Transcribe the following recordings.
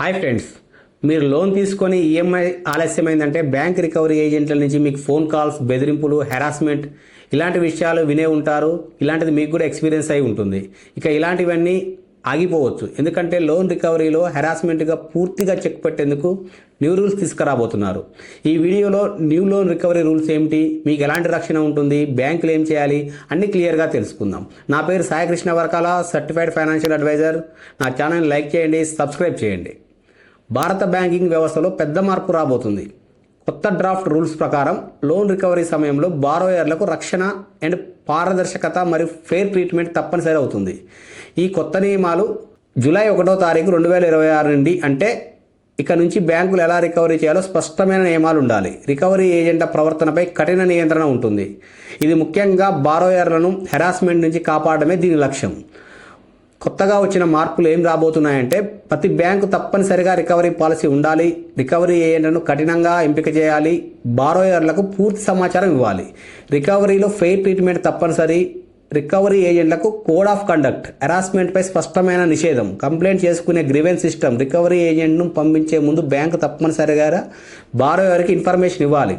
Hi friends మీరు loan తీసుకొని EMI ఆలస్యమైందంటే బ్యాంక్ రికవరీ ఏజెంట్ల నుంచి మీకు ఫోన్ కాల్స్ బెదిరింపులు హెరాస్మెంట్ ఇలాంటి విషయాలు వినే ఉంటారు. ఇలాంటిది మీకు కూడా ఎక్స్పీరియన్స్ అయి ఉంటుంది. ఇక ఇలాంటివన్నీ ఆగిపోవచ్చు. ఎందుకంటే లోన్ రికవరీలో హెరాస్మెంట్గా పూర్తిగా చెక్ పెట్టేందుకు న్యూ రూల్స్ తీసుకురాబోతున్నారు. ఈ వీడియోలో న్యూ లోన్ రికవరీ రూల్స్ ఏమిటి మీకు ఎలాంటి రక్షణ ఉంటుంది బ్యాంకులు ఏం చేయాలి అన్ని క్లియర్గా తెలుసుకుందాం. నా పేరు Saikrishna Varakala certified financial adviser. నా ఛానల్ లైక్ చేయండి సబ్స్క్రైబ్ చేయండి. భారత బ్యాంకింగ్ వ్యవస్థలో పెద్ద మార్పు రాబోతుంది. కొత్త డ్రాఫ్ట్ రూల్స్ ప్రకారం లోన్ రికవరీ సమయంలో బారోయర్లకు రక్షణ అండ్ పారదర్శకత మరియు ఫెయిర్ ట్రీట్మెంట్ తప్పనిసరి అవుతుంది. ఈ కొత్త నియమాలు జూలై ఒకటో తారీఖు రెండు వేల ఇరవై ఆరు నుండి అంటే ఇక నుంచి బ్యాంకులు ఎలా రికవరీ చేయాలో స్పష్టమైన నియమాలు ఉండాలి. రికవరీ ఏజెంట్ల ప్రవర్తనపై కఠిన నియంత్రణ ఉంటుంది. ఇది ముఖ్యంగా బారోయర్లను హెరాస్మెంట్ నుంచి కాపాడమే దీని లక్ష్యం. కొత్తగా వచ్చిన మార్పులు ఏం రాబోతున్నాయంటే ప్రతి బ్యాంకు తప్పనిసరిగా రికవరీ పాలసీ ఉండాలి. రికవరీ ఏజెంట్లను కఠినంగా ఎంపిక చేయాలి. బారోయర్లకు పూర్తి సమాచారం ఇవ్వాలి. రికవరీలో ఫెయిర్ ట్రీట్మెంట్ తప్పనిసరి. రికవరీ ఏజెంట్లకు కోడ్ ఆఫ్ కండక్ట్ హెరాస్మెంట్పై స్పష్టమైన నిషేధం కంప్లైంట్ చేసుకునే గ్రివెన్ సిస్టమ్ రికవరీ ఏజెంట్ను పంపించే ముందు బ్యాంకు తప్పనిసరిగా బారోయర్కి ఇన్ఫర్మేషన్ ఇవ్వాలి.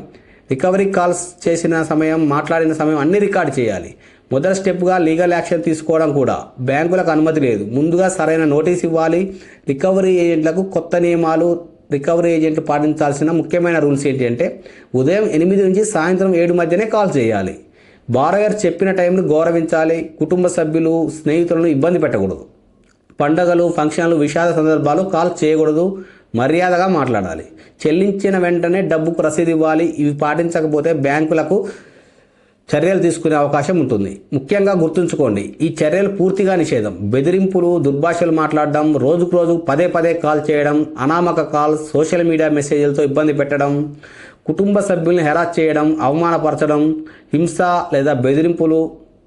రికవరీ కాల్స్ చేసిన సమయం మాట్లాడిన సమయం అన్ని రికార్డ్ చేయాలి. మొదటి స్టెప్గా లీగల్ యాక్షన్ తీసుకోవడం కూడా. బ్యాంకులకు అనుమతి లేదు. ముందుగా సరైన నోటీస్ ఇవ్వాలి. రికవరీ ఏజెంట్లకు కొత్త నియమాలు రికవరీ ఏజెంట్లు పాటించాల్సిన ముఖ్యమైన రూల్స్ ఏంటంటే ఉదయం ఎనిమిది నుంచి సాయంత్రం ఏడు మధ్యనే కాల్ చేయాలి. బారోయర్ చెప్పిన టైంను గౌరవించాలి. కుటుంబ సభ్యులు స్నేహితులను ఇబ్బంది పెట్టకూడదు. పండగలు ఫంక్షన్లు విషాద సందర్భాలు కాల్ చేయకూడదు. మర్యాదగా మాట్లాడాలి. చెల్లించిన వెంటనే డబ్బుకు రసీదు ఇవ్వాలి. ఇవి పాటించకపోతే బ్యాంకులకు చర్యలు తీసుకునే అవకాశం ఉంటుంది. ముఖ్యంగా గుర్తుంచుకోండి ఈ చర్యలు పూర్తిగా నిషేధం. బెదిరింపులు దుర్భాషలు మాట్లాడడం రోజుకు రోజు పదే పదే కాల్ చేయడం అనామక కాల్ సోషల్ మీడియా మెసేజ్లతో ఇబ్బంది పెట్టడం కుటుంబ సభ్యుల్ని హెరాస్ చేయడం అవమానపరచడం హింస లేదా బెదిరింపులు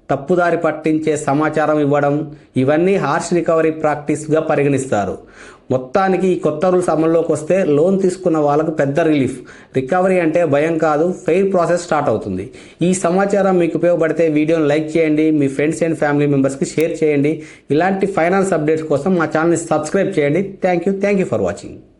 తప్పుదారి పట్టించే సమాచారం ఇవ్వడం ఇవన్నీ హార్ష్ రికవరీ ప్రాక్టీస్గా పరిగణిస్తారు. మొత్తానికి ఈ కొత్త రూల్స్ అమల్లోకి వస్తే లోన్ తీసుకున్న వాళ్ళకు పెద్ద రిలీఫ్. రికవరీ అంటే భయం కాదు ఫెయిర్ ప్రాసెస్ స్టార్ట్ అవుతుంది. ఈ సమాచారం మీకు ఉపయోగపడితే వీడియోని లైక్ చేయండి మీ ఫ్రెండ్స్ అండ్ ఫ్యామిలీ మెంబర్స్కి షేర్ చేయండి. ఇలాంటి ఫైనాన్స్ అప్డేట్స్ కోసం మా ఛానల్ని సబ్స్క్రైబ్ చేయండి. Thank you thank you for watching.